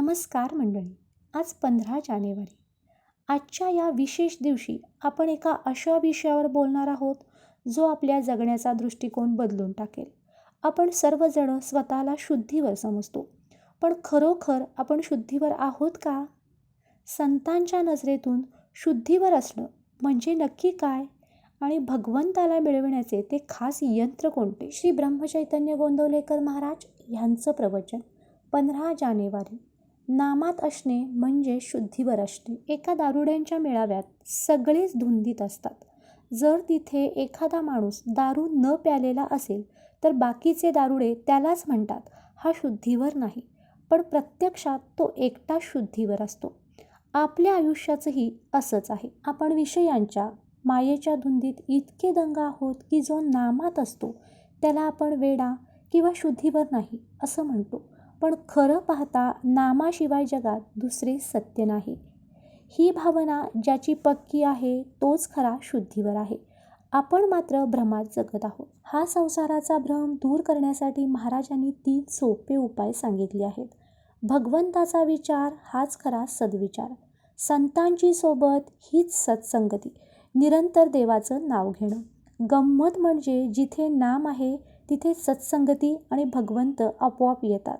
नमस्कार मंडळी आज पंधरा जानेवारी. आजच्या या विशेष दिवशी आपण एका अशा विषयावर बोलणार आहोत जो आपल्या जगण्याचा दृष्टिकोन बदलून टाकेल. आपण सर्वजण स्वतःला शुद्धीवर समजतो पण खरोखर आपण शुद्धीवर आहोत का? संतांच्या नजरेतून शुद्धीवर असणं म्हणजे नक्की काय? आणि भगवंताला मिळविण्याचे ते खास यंत्र कोणते? श्री ब्रह्मचैतन्य गोंदवलेकर महाराज यांचं प्रवचन पंधरा जानेवारी. नामात असणे म्हणजे शुद्धीवर असणे. एका दारुड्यांच्या मेळाव्यात सगळेच धुंदीत असतात. जर तिथे एखादा माणूस दारू न प्यालेला असेल तर बाकीचे दारुडे त्यालाच म्हणतात हा शुद्धीवर नाही. पण प्रत्यक्षात तो एकटा शुद्धीवर असतो. आपल्या आयुष्याचंही असंच आहे. आपण विषयांच्या मायेच्या धुंदीत इतके दंग आहोत की जो नामात असतो त्याला आपण वेडा किंवा शुद्धीवर नाही असं म्हणतो. पण खरं पाहता नामाशिवाय जगात दुसरे सत्य नाही. ही भावना ज्याची पक्की आहे तोच खरा शुद्धीवर आहे. आपण मात्र भ्रमात जगत आहोत. हा संसाराचा भ्रम दूर करण्यासाठी महाराजांनी तीन सोपे उपाय सांगितले आहेत. भगवंताचा विचार हाच खरा सद्विचार. संतांची सोबत हीच सत्संगती. निरंतर देवाचं नाव घेणं. गंमत म्हणजे जिथे नाम आहे तिथे सत्संगती आणि भगवंत आपोआप येतात.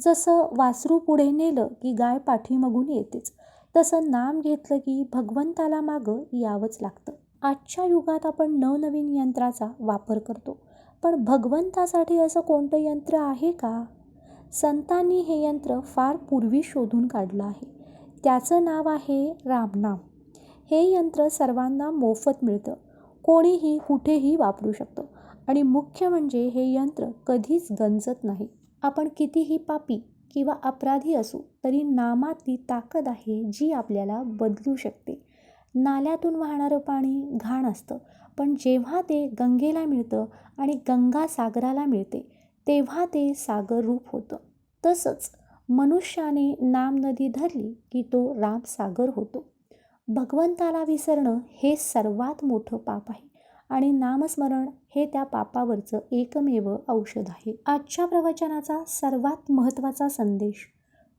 जसं वासरू पुढे नेलं की गाय पाठीमागून येतेच तसं नाम घेतलं की भगवंताला मागं यावंच लागतं. आजच्या युगात आपण नवनवीन यंत्राचा वापर करतो. पण भगवंतासाठी असं कोणतं यंत्र आहे का? संतांनी हे यंत्र फार पूर्वी शोधून काढलं आहे. त्याचं नाव आहे रामनाम. हे यंत्र सर्वांना मोफत मिळतं. कोणीही कुठेही वापरू शकतं. आणि मुख्य म्हणजे हे यंत्र कधीच गंजत नाही. आपण कितीही पापी किंवा अपराधी असू तरी नामातली ताकद आहे जी आपल्याला बदलू शकते. नाल्यातून वाहणारं पाणी घाण असतं पण जेव्हा ते गंगेला मिळतं आणि गंगा सागराला मिळते तेव्हा ते सागर रूप होतं. तसंच मनुष्याने नाम नदी धरली की तो रामसागर होतो. भगवंताला विसरणं हे सर्वात मोठं पाप आहे. आणि नामस्मरण हे त्या पापावरचं एकमेव औषध आहे. आजच्या प्रवचनाचा सर्वात महत्त्वाचा संदेश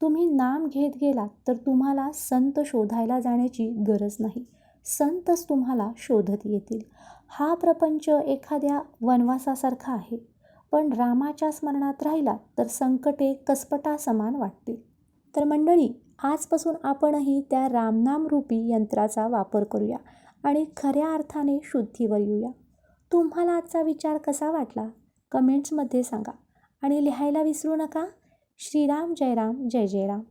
तुम्ही नाम घेत गेलात तर तुम्हाला संत शोधायला जाण्याची गरज नाही. संतच तुम्हाला शोधत येतील. हा प्रपंच एखाद्या वनवासासारखा आहे पण रामाच्या स्मरणात राहिला तर संकटे कसपटा समान वाटतील. तर मंडळी आजपासून आपणही त्या रामनामरूपी यंत्राचा वापर करूया. आणि खऱ्या अर्थाने शुद्धीवर येऊया. तुम्हाला आजचा विचार कसा वाटला? कमेंट्समध्ये सांगा. आणि लिहायला विसरू नका? श्रीराम जयराम जय जयराम.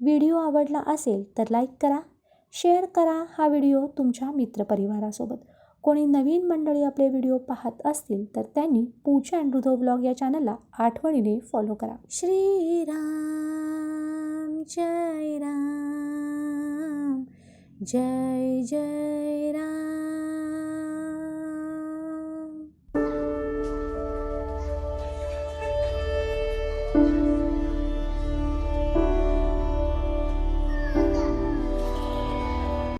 व्हिडिओ आवडला असेल तर लाईक करा. शेअर करा हा व्हिडिओ तुमच्या मित्रपरिवारासोबत. कोणी नवीन मंडळी आपले व्हिडिओ पाहत असतील तर त्यांनी पूजा अँड रुधो ब्लॉग या चॅनलला आठवणीने फॉलो करा. श्रीराम जय राम जय जय